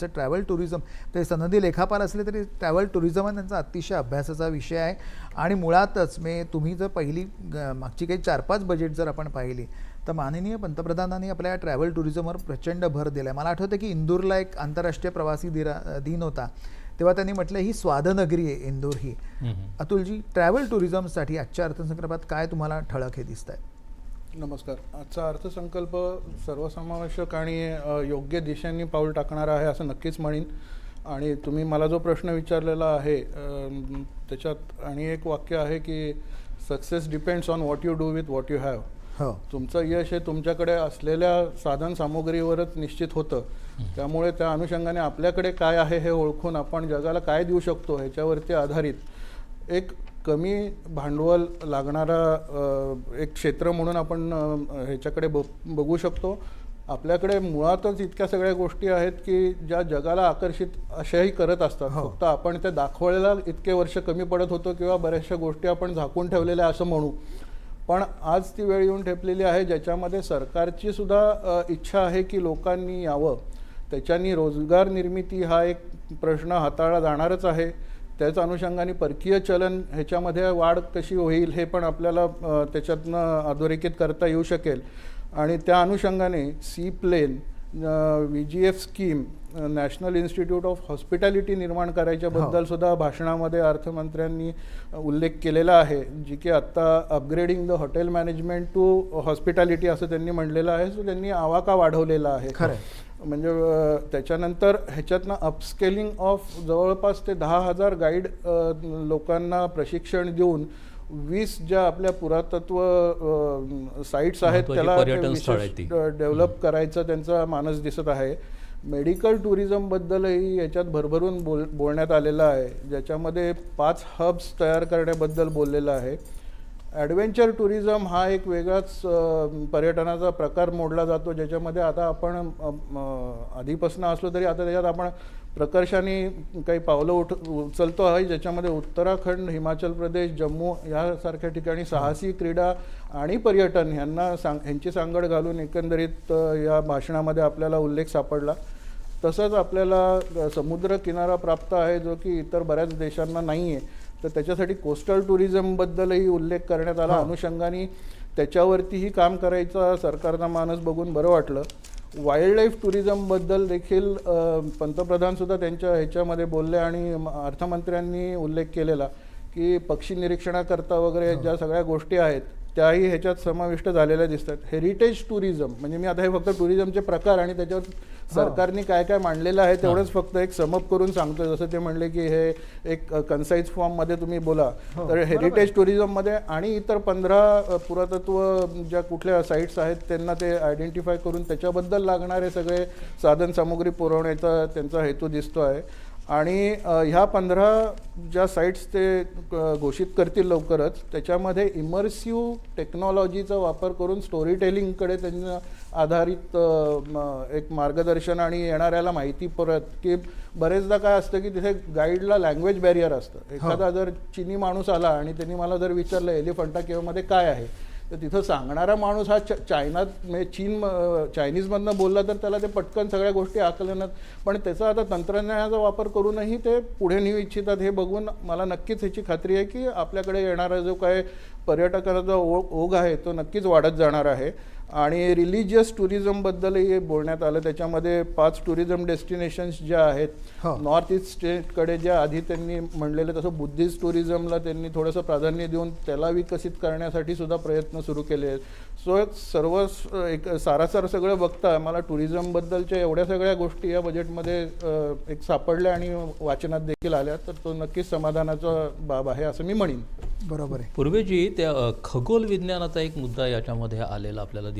त्यांचं travel tourism ते सनदी लेखापाल असले तरी ट्रॅव्हल टुरिझम हा त्यांचा अतिशय अभ्यासाचा विषय आहे. आणि मुळातच मी तुम्ही जर पहिली मागची काही चार पाच बजेट जर आपण पाहिली तर माननीय पंतप्रधानांनी आपल्या ट्रॅव्हल टुरिझमवर प्रचंड भर दिला आहे मला आठवतं की इंदूरला एक आंतरराष्ट्रीय प्रवासी दिरा दिन होता. तेव्हा त्यांनी म्हटलं ही स्वादनगरी आहे इंदूर ही. अतुलजी ट्रॅव्हल टुरिझमसाठी आजच्या अर्थसंकल्पात काय तुम्हाला ठळक हे दिसत आहे नमस्कार. आजचा अर्थसंकल्प सर्वसमावेशक आणि योग्य दिशेने पाऊल टाकणारा आहे असं नक्कीच म्हणीन. आणि तुम्ही मला जो प्रश्न विचारलेला आहे त्याच्यात आणि एक वाक्य आहे की success depends on what you do with what you have हो. तुमचं यश हे तुमच्याकडे असलेल्या साधन सामुग्रीवरच निश्चित होतं. त्यामुळे त्या अनुषंगाने आपल्याकडे काय आहे हे ओळखून आपण जगाला काय देऊ शकतो ह्याच्यावरती आधारित एक कमी भांडवल लागणारा एक क्षेत्र म्हणून आपण ह्याच्याकडे ब बघू शकतो. आपल्याकडे मुळातच इतक्या सगळ्या गोष्टी आहेत की ज्या जगाला आकर्षित अशाही करत असतात. हो. फक्त आपण त्या दाखवायला इतके वर्ष कमी पडत होतो किंवा बऱ्याचशा गोष्टी आपण झाकून ठेवलेल्या असं म्हणू. पण आज ती वेळ येऊन ठेपलेली आहे ज्याच्यामध्ये सरकारची सुद्धा इच्छा आहे की लोकांनी यावं. त्याच्यानी रोजगार निर्मिती हा एक प्रश्न हाताळला जाणारच आहे. त्याच अनुषंगाने परकीय चलन ह्याच्यामध्ये वाढ कशी होईल हे पण आपल्याला त्याच्यातनं अधोरेखित करता येऊ शकेल. आणि त्या अनुषंगाने seaplane V G F scheme National Institute of Hospitality निर्माण करायच्याबद्दल सुद्धा भाषणामध्ये अर्थमंत्र्यांनी उल्लेख केलेला आहे जी की आत्ता upgrading the hotel management to hospitality असं त्यांनी म्हणलेलं आहे. सो त्यांनी आवाका वाढवलेला आहे. खरंय. म्हणजे त्याच्यानंतर ह्याच्यातनं अपस्केलिंग ऑफ जवळपास ते दहा हजार गाईड लोकांना प्रशिक्षण देऊन वीस ज्या आपल्या पुरातत्व साईट्स आहेत त्याला डेव्हलप करायचा त्यांचा मानस दिसत आहे. मेडिकल टुरिझमबद्दलही याच्यात भरभरून बोल बोलण्यात आलेलं आहे. ज्याच्यामध्ये पाच हब्स तयार करण्याबद्दल बोललेलं आहे. ॲडव्हेंचर टुरिझम हा एक वेगळाच पर्यटनाचा प्रकार मोडला जातो ज्याच्यामध्ये आता आपण आधीपासून असलो तरी आता त्याच्यात आपण प्रकर्षाने काही पावलं उठ उचलतो आहे ज्याच्यामध्ये उत्तराखंड हिमाचल प्रदेश जम्मू यासारख्या ठिकाणी साहसी क्रीडा आणि पर्यटन ह्यांना सांग ह्यांची सांगड घालून एकंदरीत या भाषणामध्ये आपल्याला उल्लेख सापडला. तसंच आपल्याला समुद्र किनारा प्राप्त आहे जो की इतर बऱ्याच देशांना नाही आहे तर त्याच्यासाठी कोस्टल टुरिझमबद्दलही उल्लेख करण्यात आला. अनुषंगाने त्याच्यावरतीही काम करायचा सरकारचा मानस बघून बरं वाटलं. वाईल्ड लाईफ टुरिझमबद्दल देखील अ, पंतप्रधान सुद्धा त्यांच्या ह्याच्यामध्ये बोलले आणि म- अर्थमंत्र्यांनी उल्लेख केलेला की पक्षी निरीक्षणाकरता वगैरे ज्या सगळ्या गोष्टी आहेत त्याही ह्याच्यात समाविष्ट झालेल्या दिसतात. हेरिटेज टुरिझम म्हणजे मी आता हे फक्त टुरिझमचे प्रकार आणि त्याच्यावर सरकारने काय काय मांडलेलं आहे तेवढंच फक्त एक समअप करून सांगतोय. जसं ते म्हणले की हे एक कन्साईज फॉर्ममध्ये तुम्ही बोला. तर हेरिटेज टुरिझममध्ये आणि इतर पंधरा पुरातत्व ज्या कुठल्या साईट्स आहेत त्यांना ते आयडेंटिफाय करून त्याच्याबद्दल लागणारे सगळे साधन सामुग्री पुरवण्याचा त्यांचा हेतू दिसतो आहे आणि ह्या पंधरा ज्या साईट्स ते घोषित करतील लवकरच त्याच्यामध्ये इमर्सिव्ह टेक्नॉलॉजीचा वापर करून स्टोरी टेलिंगकडे त्यांना आधारित एक मार्गदर्शन आणि येणाऱ्याला माहिती परत की बरेचदा काय असतं की तिथे गाईडला लँग्वेज बॅरियर असतं. एखादा जर चिनी माणूस आला आणि त्यांनी मला जर विचारलं एलिफंटा केव्हमध्ये काय आहे? तर तिथं सांगणारा माणूस हा च चायनात म्हणजे चीन चायनीजमधनं बोलला तर त्याला ते पटकन सगळ्या गोष्टी आकलनात. पण त्याचा आता तंत्रज्ञानाचा वापर करूनही ते पुढे नेऊ इच्छितात हे बघून मला नक्कीच ह्याची खात्री आहे की आपल्याकडे येणारा जो काय पर्यटकाचा ओ ओघ आहे तो नक्कीच वाढत जाणार आहे. आणि रिलिजियस टुरिझमबद्दलही बोलण्यात आलं. त्याच्यामध्ये पाच टुरिझम डेस्टिनेशन्स ज्या आहेत हो. नॉर्थ ईस्ट स्टेटकडे ज्या आधी त्यांनी म्हणलेलं तसं बुद्धिस्ट टुरिझमला त्यांनी थोडंसं प्राधान्य देऊन त्याला विकसित करण्यासाठी सुद्धा प्रयत्न सुरू केले आहेत. सो सर्व एक सारासार सगळं बघता मला टुरिझमबद्दलच्या एवढ्या सगळ्या गोष्टी या बजेटमध्ये एक सापडल्या आणि वाचनात देखील आल्या तर तो नक्कीच समाधानाचा बाब आहे असं मी म्हणेन. बरोबर आहे. पूर्वीजी त्या खगोल विज्ञानाचा एक मुद्दा याच्यामध्ये आलेला आपल्याला दिसतो